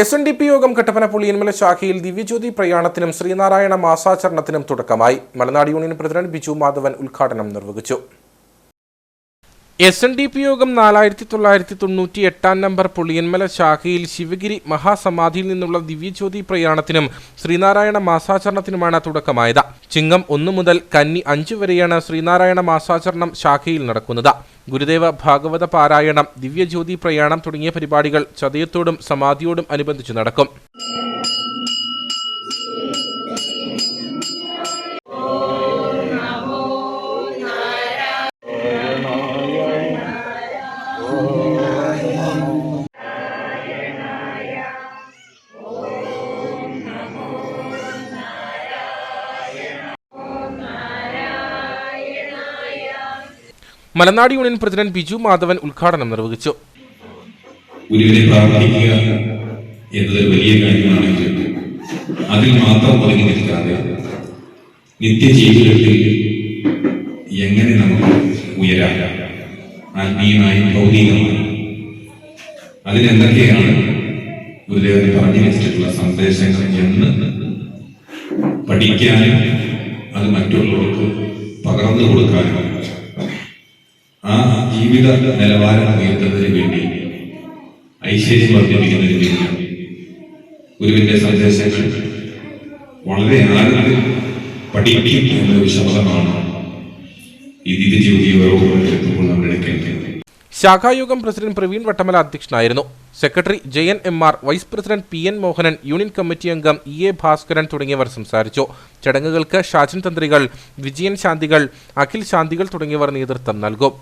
S N D P യോഗം കട്ടപ്പന പുളിയന്മല ശാഖയിൽ ദിവ്യജ്യോതി പ്രയാണത്തിനും ശ്രീനാരായണ മാസാചരണത്തിനും തുടക്കമായി. മലനാട് യൂണിയൻ പ്രസിഡന്റ് ബിജു മാധവൻ ഉദ്ഘാടനം നിർവഹിച്ചു. എസ് എൻ ഡി പി യോഗം നാലായിരത്തി തൊള്ളായിരത്തി തൊണ്ണൂറ്റി എട്ടാം നമ്പർ പുളിയന്മല ശാഖയിൽ ശിവഗിരി മഹാസമാധിയിൽ നിന്നുള്ള ദിവ്യജ്യോതി പ്രയാണത്തിനും ശ്രീനാരായണ മാസാചരണത്തിനുമാണ് തുടക്കമായത്. ചിങ്ങം ഒന്നു മുതൽ കന്നി അഞ്ചു വരെയാണ് ശ്രീനാരായണ മാസാചരണം ശാഖയിൽ നടക്കുന്നത്. ഗുരുദേവ ഭാഗവത പാരായണം ദിവ്യജ്യോതി പ്രയാണം തുടങ്ങിയ പരിപാടികൾ ചതയത്തോടും സമാധിയോടും അനുബന്ധിച്ച് നടക്കും. മലനാട് യൂണിയൻ പ്രസിഡന്റ് ബിജു മാധവൻ ഉദ്ഘാടനം നിർവഹിച്ചു. ഗുരുവിനെ പ്രാർത്ഥിക്കുക എന്നത് വലിയ കാര്യമാണെങ്കിൽ അതിൽ മാത്രം ഒതുങ്ങി നിൽക്കാതെ നിത്യജീവിതത്തിൽ എങ്ങനെ നമുക്ക് ഉയരാം? ആത്മീയമായും ഭൗതികമായും. അതിനെന്തൊക്കെയാണ് ഗുരുദേവൻ പറഞ്ഞു വെച്ചിട്ടുള്ള സന്ദേശങ്ങൾ എന്ന് പഠിക്കാനും അത് മറ്റുള്ളവർക്ക് പകർന്നു കൊടുക്കാനും ആ ജീവിത നിലവാരം ഉയർത്തുന്നതിന് വേണ്ടി ഐശ്വര്യം വർദ്ധിപ്പിക്കുന്നതിന് വേണ്ടി ഗുരുവിന്റെ സന്ദേശങ്ങൾ വളരെ ആഴത്തിൽ പഠിക്കും എന്നൊരു ശബ്ദമാണ് ശാഖായോഗം പ്രസിഡന്റ് പ്രവീൺ വട്ടമല അധ്യക്ഷനായിരുന്നു. Secretary J N M R vice president P N Mohanan union committee അംഗം ഇ എ ഭാസ്കരൻ തുടങ്ങിയവർ സംസാരിച്ചു. ചടങ്ങുകൾക്ക് ഷാജൻ തന്ത്രികൾ വിജയൻ ശാന്തികൾ അഖിൽ ശാന്തികൾ തുടങ്ങിയവർ നേതൃത്വം നൽകും.